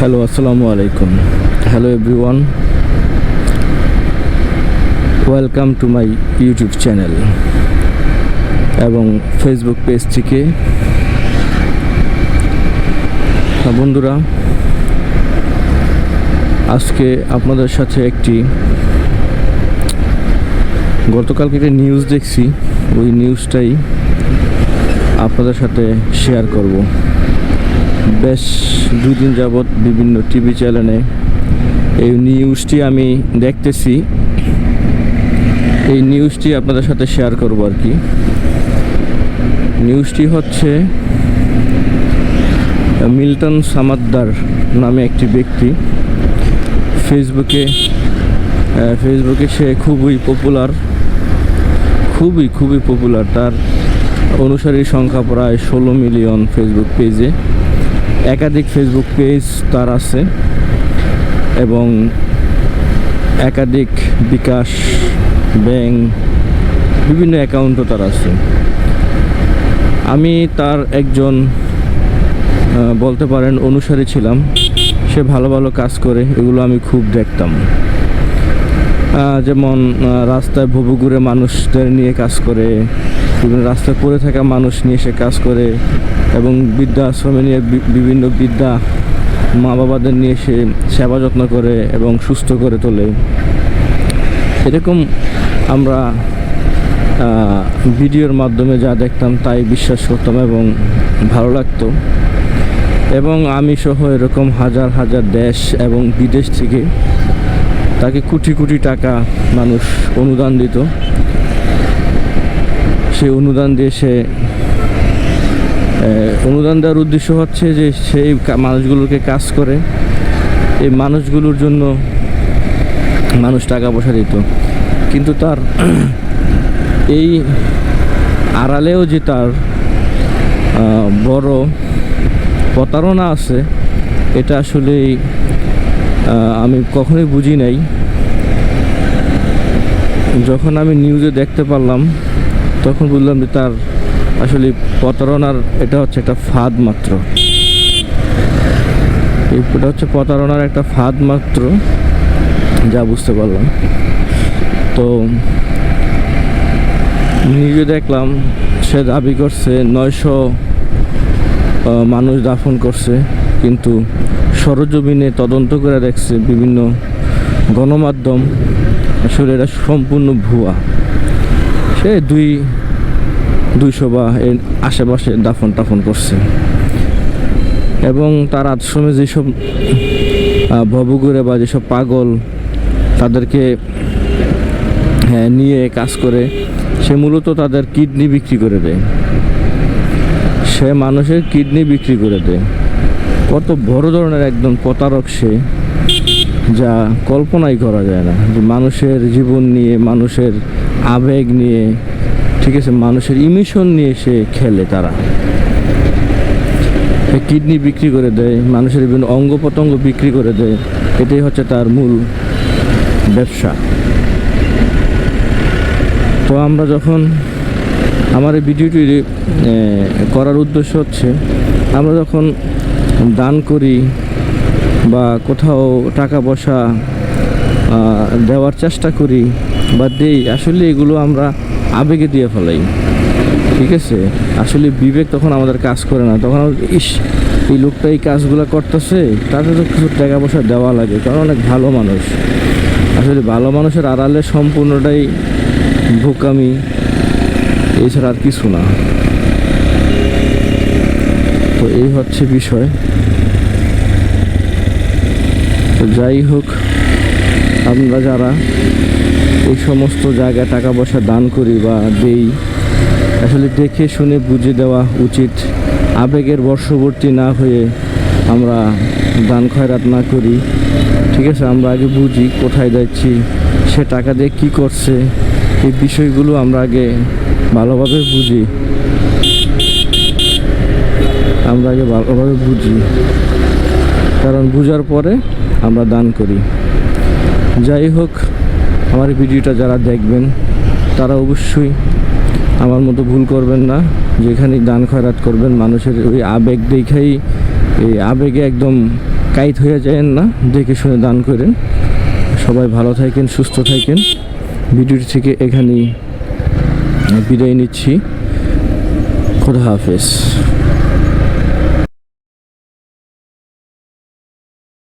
Hello, আসসালামু আলাইকুম। Hello everyone. Welcome to my YouTube channel এবং ফেসবুক পেজ থেকে। বন্ধুরা, আজকে আপনাদের সাথে একটি গতকালকে একটা নিউজ দেখছি, ওই নিউজটাই আপনাদের সাথে শেয়ার করব। বেশ দুদিন যাবৎ বিভিন্ন টিভি চ্যানেলে এই নিউজটি আমি দেখতেছি। এই নিউজটি আপনাদের সাথে শেয়ার করব আর কি। নিউজটি হচ্ছে, মিল্টন সামাদ্দার নামে একটি ব্যক্তি। ফেসবুকে ফেসবুকে সে খুবই পপুলার খুবই খুবই পপুলার তার অনুসারীর সংখ্যা প্রায় ষোলো মিলিয়ন ফেসবুক পেজে একাধিক ফেসবুক পেজ তার আছে এবং একাধিক বিকাশ ব্যাংক বিভিন্ন অ্যাকাউন্টও তার আছে। আমি তার একজন বলতে পারেন অনুসারী ছিলাম। সে ভালো ভালো কাজ করে, এগুলো আমি খুব দেখতাম। যেমন রাস্তায় ভবু ঘুরে মানুষদের নিয়ে কাজ করে, বিভিন্ন রাস্তায় পড়ে থাকা মানুষ নিয়ে সে কাজ করে। এবং বৃদ্ধাশ্রমে নিয়ে বিভিন্ন বৃদ্ধা মা বাবাদের নিয়ে সে সেবা যত্ন করে এবং সুস্থ করে তোলে। এরকম আমরা ভিডিওর মাধ্যমে যা দেখতাম তাই বিশ্বাস করতাম এবং ভালো লাগতো। এবং আমি সহ এরকম হাজার হাজার দেশ এবং বিদেশ থেকে তাকে কোটি কোটি টাকা মানুষ অনুদান দিত। সেই অনুদান দিয়ে সে অনুদান দেওয়ার উদ্দেশ্য হচ্ছে যে সেই মানুষগুলোকে কাজ করে। এই মানুষগুলোর জন্য মানুষ টাকা পয়সা দিত। কিন্তু তার এই আড়ালেও যে তার বড় প্রতারণা আছে, এটা আসলে আমি কখনোই বুঝি নাই। যখন আমি নিউজে দেখতে পারলাম, তখন বুঝলাম যে তার আসলে প্রতারণার এটা হচ্ছে একটা ফাঁদ মাত্র। এটা হচ্ছে প্রতারণার একটা ফাঁদ মাত্র, যা বুঝতে পারলাম। তো নিউজে দেখলাম, সে দাবি করছে নয়শো মানুষ দাফন করছে, কিন্তু সরজমিনে তদন্ত করে দেখছে বিভিন্ন গণমাধ্যম। আসলে এটা সম্পূর্ণ ভুয়া। সে দুই দুইশো বা এর আশেপাশে দাফন টাফন করছে। এবং তার আশ্রমে যেসব আহ, ভবঘুরে বা যেসব পাগল তাদেরকে হ্যাঁ, নিয়ে কাজ করে সে মূলত তাদের কিডনি বিক্রি করে দেয়। সে মানুষের কিডনি বিক্রি করে দেয়। কত বড় ধরনের একদম প্রতারক সে যা কল্পনাই করা যায় না যে মানুষের জীবন নিয়ে মানুষের আবেগ নিয়ে ঠিক আছে, মানুষের ইমিশন নিয়ে সে খেলে তারা। কিডনি বিক্রি করে দেয়, মানুষের বিভিন্ন অঙ্গ প্রত্যঙ্গ বিক্রি করে দেয়, এটাই হচ্ছে তার মূল ব্যবসা। তো আমরা যখন আমার এই ভিডিওটি করার উদ্দেশ্য হচ্ছে, আমরা যখন দান করি বা কোথাও টাকা পয়সা দেওয়ার চেষ্টা করি বা দেই, আসলে এগুলো আমরা আবেগে দিয়ে ফেলাই। ঠিক আছে? আসলে বিবেক তখন আমাদের কাজ করে না। তখন ইস, এই লোকটা এই কাজগুলো করতেছে তাকে তো কিছু টাকা পয়সা দেওয়া লাগে। কারণ অনেক ভালো মানুষ। আসলে ভালো মানুষের আড়ালে সম্পূর্ণটাই ভোকামি। এছাড়া আর কিছু না। তো এই হচ্ছে বিষয়। তো যাই হোক, আমরা যারা এই সমস্ত জায়গায় টাকা পয়সা দান করি বা দেই, আসলে দেখে শুনে বুঝে দেওয়া উচিত। আবেগের বর্ষবর্তী না হয়ে আমরা দান খয়রাত না করি। ঠিক আছে, আমরা আগে বুঝি কোথায় যাচ্ছি, সে টাকা দিয়ে কী করছে, এই বিষয়গুলো আমরা আগে ভালোভাবে বুঝি। আমরা আগে ভালোভাবে বুঝি। কারণ বুঝার পরে আমরা দান করি। যাই হোক আমার ভিডিওটা যারা দেখবেন, তারা অবশ্যই আমার মতো ভুল করবেন না। যেখানে দান খয়রাত করবেন, মানুষের ওই আবেগ দেখাই, এই আবেগে একদম কাইত হয়ে যায়েন না, দেখে শুনে দান করেন। সবাই ভালো থাকেন, সুস্থ থাকেন। ভিডিওটি থেকে এখানেই বিদায় নিচ্ছি। খোদা হাফেজ।